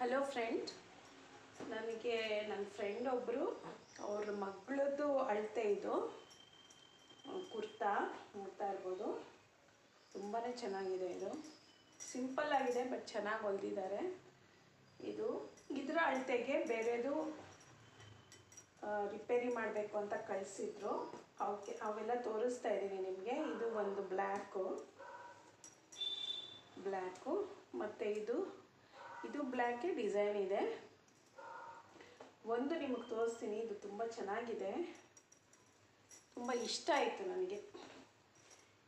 Hello friend ನನಗೆ ನನ್ನ friend ಒಬ್ಬರು ಅವ್ರ ಮಗಳದ್ದು ಅಳತೆ ಇದು. ಕುರ್ತಾ ನೋಡ್ತಾ ಇರ್ಬೋದು. ತುಂಬಾ ಚೆನ್ನಾಗಿದೆ ಇದು. ಸಿಂಪಲ್ ಆಗಿದೆ ಬಟ್ ಚೆನ್ನಾಗಿ ಹೊಲ್ದಿದ್ದಾರೆ. ಇದು ಇದರ ಅಳತೆಗೆ ಬೇರೆದು ರಿಪೇರಿ ಮಾಡಬೇಕು ಅಂತ ಕಳಿಸಿದ್ರು. ಅವಕ್ಕೆ, ಅವೆಲ್ಲ ತೋರಿಸ್ತಾ ಇದ್ದೀನಿ ನಿಮಗೆ. ಇದು ಒಂದು ಬ್ಲ್ಯಾಕು ಬ್ಲ್ಯಾಕು ಮತ್ತು ಇದು ಇದು ಬ್ಲ್ಯಾಕೆ ಡಿಸೈನ್ ಇದೆ. ಒಂದು ನಿಮಗೆ ತೋರಿಸ್ತೀನಿ, ಇದು ತುಂಬ ಚೆನ್ನಾಗಿದೆ. ತುಂಬ ಇಷ್ಟ ಆಯಿತು ನನಗೆ.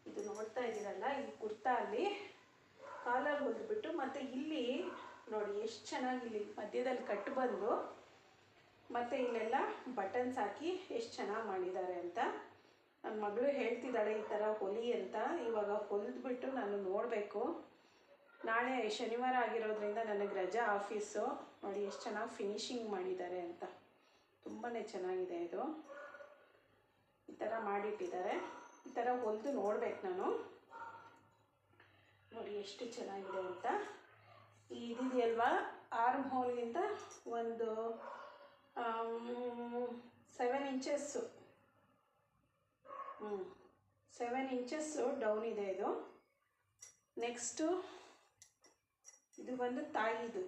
ಇದು ನೋಡ್ತಾ ಇದ್ದೀರಲ್ಲ, ಈ ಕುರ್ತಾ ಅಲ್ಲಿ ಕಾಲರ್ ಹೊಲಿದ್ಬಿಟ್ಟು, ಮತ್ತು ಇಲ್ಲಿ ನೋಡಿ ಎಷ್ಟು ಚೆನ್ನಾಗಿ ಇಲ್ಲಿ ಮಧ್ಯದಲ್ಲಿ ಕಟ್ ಬಂದು, ಮತ್ತು ಇಲ್ಲೆಲ್ಲ ಬಟನ್ಸ್ ಹಾಕಿ ಎಷ್ಟು ಚೆನ್ನಾಗಿ ಮಾಡಿದ್ದಾರೆ ಅಂತ. ನನ್ನ ಮಗಳು ಹೇಳ್ತಿದ್ದಾಳೆ ಈ ಥರ ಹೊಲಿ ಅಂತ. ಇವಾಗ ಹೊಲಿದ್ಬಿಟ್ಟು ನಾನು ನೋಡಬೇಕು. ನಾಳೆ ಶನಿವಾರ ಆಗಿರೋದ್ರಿಂದ ನನಗೆ ರಜಾ ಆಫೀಸು ನೋಡಿ ಎಷ್ಟು ಚೆನ್ನಾಗಿ ಫಿನಿಶಿಂಗ್ ಮಾಡಿದ್ದಾರೆ ಅಂತ. ತುಂಬಾ ಚೆನ್ನಾಗಿದೆ ಇದು. ಈ ಥರ ಮಾಡಿಟ್ಟಿದ್ದಾರೆ. ಈ ಥರ ಹೊಲಿದು ನೋಡ್ಬೇಕು ನಾನು. ನೋಡಿ ಎಷ್ಟು ಚೆನ್ನಾಗಿದೆ ಅಂತ. ಈ ಇದಿದೆಯಲ್ವಾ? ಆರ್ಮ್ ಹೋಲ್ಗಿಂತ ಒಂದು ಸೆವೆನ್ ಇಂಚಸ್ಸು ಹ್ಞೂ ಸೆವೆನ್ ಇಂಚಸ್ಸು ಡೌನ್ ಇದೆ ಇದು. ನೆಕ್ಸ್ಟು ಇದು ಬಂದು ತಾಯಿದು.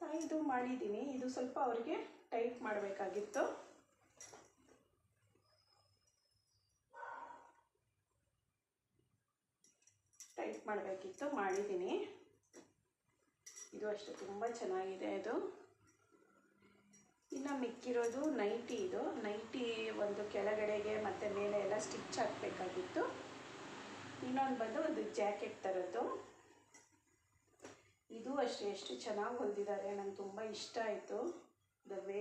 ತಾಯಿದು ಮಾಡಿದ್ದೀನಿ. ಇದು ಸ್ವಲ್ಪ ಅವ್ರಿಗೆ ಟೈಟ್ ಮಾಡಬೇಕಾಗಿತ್ತು. ಟೈಟ್ ಮಾಡಬೇಕಿತ್ತು, ಮಾಡಿದ್ದೀನಿ. ಇದು ಅಷ್ಟೇ, ತುಂಬ ಚೆನ್ನಾಗಿದೆ ಇದು ಇನ್ನು ಮಿಕ್ಕಿರೋದು ನೈಟಿ ಇದು. ನೈಟಿ ಒಂದು ಕೆಳಗಡೆಗೆ ಮತ್ತು ಮೇಲೆ ಎಲ್ಲ ಸ್ಟಿಚ್ ಹಾಕಬೇಕಾಗಿತ್ತು. ಇನ್ನೊಂದು ಬಂದು ಒಂದು ಜಾಕೆಟ್ ಥರದ್ದು ಇದು ಅಷ್ಟೇ, ಎಷ್ಟು ಚೆನ್ನಾಗಿ ಹೊಲ್ದಿದ್ದಾರೆ, ನಂಗೆ ತುಂಬ ಇಷ್ಟ ಆಯಿತು. ದ ವೇ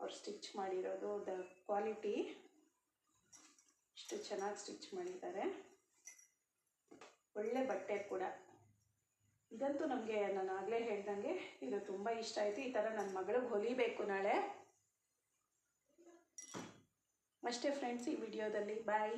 ಅವ್ರು ಸ್ಟಿಚ್ ಮಾಡಿರೋದು ದ ಕ್ವಾಲಿಟಿ ಎಷ್ಟು ಚೆನ್ನಾಗಿ ಸ್ಟಿಚ್ ಮಾಡಿದ್ದಾರೆ. ಒಳ್ಳೆ ಬಟ್ಟೆ ಕೂಡ. ಇದಂತೂ ನಮಗೆ, ನಾನು ಆಗಲೇ ಹೇಳ್ದಂಗೆ, ಇದು ತುಂಬ ಇಷ್ಟ ಆಯಿತು. ಈ ಥರ ನನ್ನ ಮಗಳಿಗೆ ಹೊಲಿಬೇಕು ನಾಳೆ. ಅಷ್ಟೇ ಫ್ರೆಂಡ್ಸ್ ಈ ವಿಡಿಯೋದಲ್ಲಿ. ಬಾಯ್